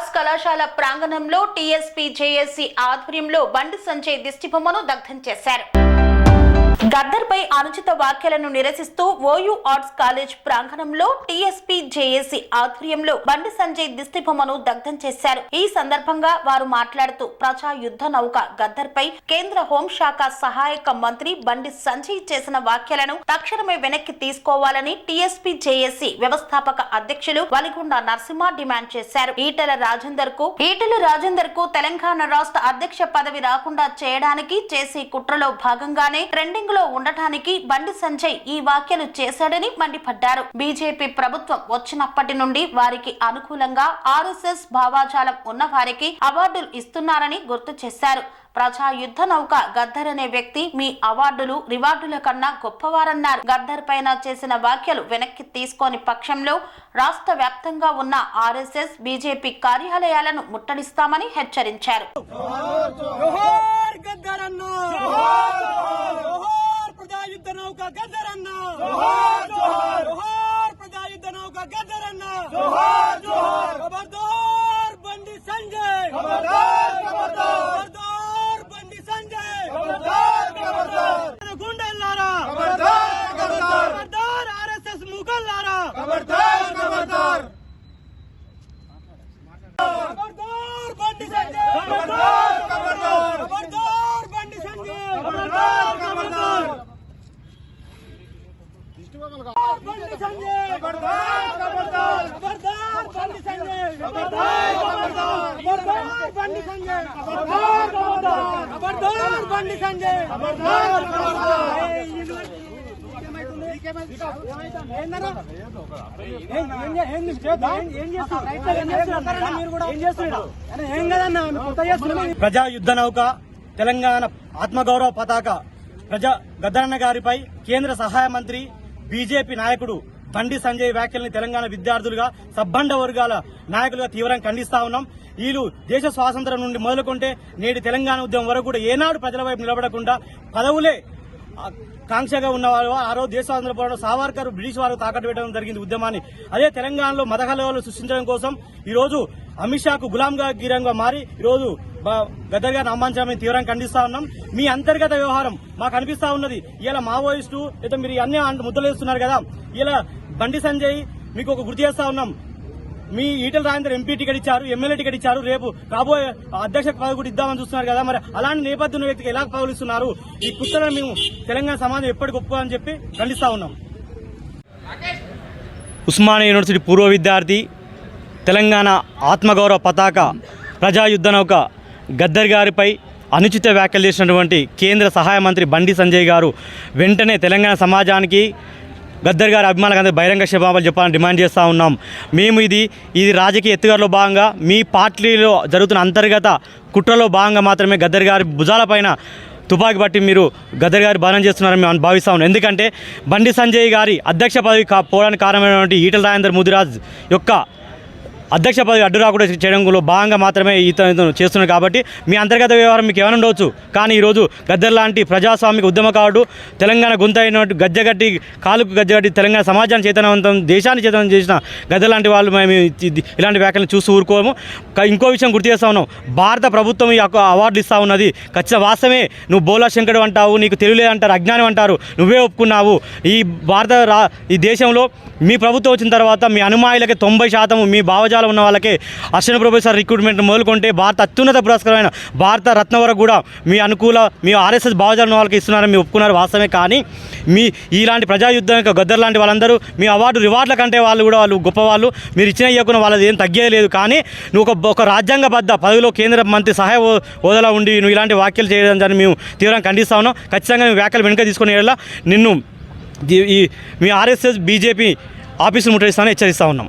Arts కళాశాల ప్రాంగణంలో tsp JSC ఆధ్వర్యంలో బండి సంజయ్ దిష్టిబొమ్మను దగ్ధం చేశారు. గద్దర్పై అనుచిత వ్యాఖ్యలను నిరసిస్తూ ఓయూ ఆర్ట్స్ కాలేజ్ ప్రాంగణంలో టీఎస్పీ జేఏసీ ఆధ్వర్యంలో బండి సంజయ్ దిష్టిబొమ్మను దగ్ధం చేశారు. ఈ సందర్భంగా వారు మాట్లాడుతూ ప్రజా యుద్ధ నౌక గద్దర్పై కేంద్ర హోంశాఖ సహాయక మంత్రి బండి సంజయ్ చేసిన వ్యాఖ్యలను తక్షణమే వెనక్కి తీసుకోవాలని టీఎస్పీ జేఏసీ వ్యవస్థాపక అధ్యక్షులు వలిగొండ నరసింహ డిమాండ్ చేశారు. ఈటెల రాజేందర్కు ఈటెల రాజేందర్కు తెలంగాణ రాష్ట్ర అధ్యక్ష పదవి రాకుండా చేయడానికి చేసే కుట్రలో భాగంగానే ట్రెండింగ్లో ఉండటానికి బండి సంజయ్ ఈ వ్యాఖ్యలు చేశాడని మండిపడ్డారు. బీజేపీ ప్రభుత్వం వచ్చినప్పటి నుండి వారికి అనుకూలంగా ఆర్ఎస్ఎస్ భావాజాలం ఉన్న వారికి అవార్డులు ఇస్తున్నారని గుర్తు చేశారు. ప్రజా యుద్ధ నౌక గద్దర్ అనే వ్యక్తి మీ అవార్డులు రివార్డుల కన్నా గొప్పవారన్నారు. గద్దర్ పైన చేసిన వ్యాఖ్యలు వెనక్కి తీసుకోని పక్షంలో రాష్ట్ర వ్యాప్తంగా ఉన్న ఆర్ఎస్ఎస్ బీజేపీ కార్యాలయాలను ముట్టడిస్తామని హెచ్చరించారు. ಗದ್ದರನ್ನು ಜೋಹಾರ್ ಪ್ರಜಾಯುದ್ಧ ನೌಕ ಗದ್ದರನ್ನ ಜೋಹಾರ್ ಪ್ರಜಾಯುದ್ಧ ನೌಕ ಗದ್ದರನ್ನ ಖಬರ್ದಾರ್ ಬಂಡಿ ಸಂಜಯ್ ಖಬರ್ದಾರ್ ಬಂಡಿ ಸಂಜಯ್ ಗುಂಡಲ್ಲಾರ ಖಬರ್ದಾರ್ ಆರ್ ಎಸ್ ಎಸ್ ಮುಗಲ್ಲಾರ ಖಬರ್ದಾರ್ ಖಬರ್ದಾರ್ ಖಬರ್ದಾರ್ ಬಂಡಿ ಸಂಜಯ್ ఖబర్దార్ ఖబర్దార్ ప్రజా యుద్ధ నౌక తెలంగాణ ఆత్మగౌరవ పతాక ప్రజా గద్దరన్న గారిపై కేంద్ర సహాయ మంత్రి బీజేపీ నాయకుడు బండి సంజయ్ వ్యాఖ్యల్ని తెలంగాణ విద్యార్థులుగా సబ్బండ వర్గాల నాయకులుగా తీవ్రంగా ఖండిస్తా ఉన్నాం. వీళ్ళు దేశ స్వాతంత్రం నుండి మొదలుకుంటే నేటి తెలంగాణ ఉద్యమం వరకు కూడా ఏనాడు ప్రజల వైపు నిలబడకుండా పదవులే కాంక్షగా ఉన్నవారు ఆ రోజు దేశ పోరాటం సావర్కర్ బ్రిటిష్ వారు తాకట్టు పెట్టడం జరిగింది ఉద్యమాన్ని. అదే తెలంగాణలో మతకలవాలు సృష్టించడం కోసం ఈ రోజు అమిత్ షాకు గులాంగా గిరంగా మారి ఈ రోజు బ- గద్దర్ గారిని తీవ్రంగా ఖండిస్తా ఉన్నాం. మీ అంతర్గత వ్యవహారం మాకు అనిపిస్తా ఉన్నది. ఇలా మావోయిస్టు లేదా మీరు అన్ని అంట- ముద్దలు వేస్తున్నారు కదా ఇలా బండి సంజయ్ మీకు ఒక గుర్తు చేస్తా ఉన్నాం. మీ ఈటల రాజేందర్ ఎంపీ టికెట్ ఇచ్చారు ఎమ్మెల్యే టికెట్ ఇచ్చారు రేపు రాబోయే అధ్యక్ష పదవి కూడా ఇద్దామని చూస్తున్నారు కదా మరి అలాంటి నేపథ్యం ఉన్న వ్యక్తికి ఎలా పదవులు ఈ కుట్రను మేము తెలంగాణ సమాజం ఎప్పటికి ఒప్పుకోవాలని చెప్పి ఖండిస్తా ఉన్నాం. ఉస్మానియా యూనివర్సిటీ పూర్వ విద్యార్థి తెలంగాణ ఆత్మగౌరవ పతాక ప్రజాయుద్ధ నౌక గద్దర్ గారిపై అనుచిత వ్యాఖ్యలు చేసినటువంటి కేంద్ర సహాయ మంత్రి బండి సంజయ్ గారు వెంటనే తెలంగాణ సమాజానికి గద్దర్ గారి అభిమానులకు అందరూ బహిరంగ క్షమాపణలు చెప్పాలని డిమాండ్ చేస్తూ ఉన్నాం. మేము ఇది ఇది రాజకీయ ఎత్తుగారిలో భాగంగా మీ పార్టీలో జరుగుతున్న అంతర్గత కుట్రలో భాగంగా మాత్రమే గద్దర్ గారి భుజాలపైన తుపాకీ బట్టి మీరు గద్దర్ గారి బాణం చేస్తున్నారని మేము భావిస్తా ఉన్నాం. ఎందుకంటే బండి సంజయ్ గారి అధ్యక్ష పదవి కా పోవడానికి కారణమైనటువంటి ఈటల రాజేందర్ ముదిరాజ్ యొక్క అధ్యక్ష పదవి అడ్డు రాకుండా చేయడంలో భాగంగా మాత్రమే ఇతను చేస్తున్నారు కాబట్టి మీ అంతర్గత వ్యవహారం మీకు ఏమైనా ఉండవచ్చు. కానీ ఈరోజు గద్దర్ లాంటి ప్రజాస్వామిక ఉద్యమకారుడు తెలంగాణ గొంత అయినట్టు గజ్జగట్టి కాలుకు గజ్జగట్టి తెలంగాణ సమాజాన్ని చైతన్యవంతం దేశాన్ని చైతన్యం చేసిన గద్దర్ లాంటి వాళ్ళు మేము ఇలాంటి వ్యాఖ్యలను చూస్తూ ఊరుకోము. ఇంకో విషయం గుర్తు చేస్తా ఉన్నాం. భారత ప్రభుత్వం ఈ యొక్క అవార్డులు ఇస్తా ఉన్నది. ఖచ్చితంగా వాస్తవమే. నువ్వు బోలా శంకరుడు అంటావు నీకు తెలియలేదు అంటారు అజ్ఞానం అంటారు. నువ్వే ఒప్పుకున్నావు. ఈ భారత రా ఈ దేశంలో మీ ప్రభుత్వం వచ్చిన తర్వాత మీ అనుమాయిలకి తొంభై శాతం మీ భావజాలం ఉన్న వాళ్ళకి అర్చన ప్రొఫెసర్ రిక్రూట్మెంట్ మొదలుకుంటే భారత అత్యున్నత పురస్కారమైన భారత రత్న వరకు కూడా మీ అనుకూల మీ ఆర్ఎస్ఎస్ భావజాలం వాళ్ళకి ఇస్తున్నారని మీ ఒప్పుకున్నారు వాస్తవమే. కానీ మీ ఇలాంటి ప్రజాయుద్ధం యొక్క గద్దర్ లాంటి వాళ్ళందరూ మీ అవార్డు రివార్డుల కంటే వాళ్ళు కూడా వాళ్ళు గొప్పవాళ్ళు. మీరు ఇచ్చిన ఇవ్వకున్న వాళ్ళది ఏం తగ్గేయలేదు కానీ నువ్వు ఒక ఒక రాజ్యాంగబద్ధ పదవిలో కేంద్ర మంత్రి సహాయ హోదాలో ఉండి నువ్వు ఇలాంటి వ్యాఖ్యలు చేయడం దాన్ని మేము తీవ్రంగా ఖండిస్తా ఉన్నాం. ఖచ్చితంగా మేము వ్యాఖ్యలు వెనుక తీసుకునే నిన్ను ఈ మీ ఆర్ఎస్ఎస్ బీజేపీ ఆఫీసులు ముట్టడిస్తామని హెచ్చరిస్తూ ఉన్నాం.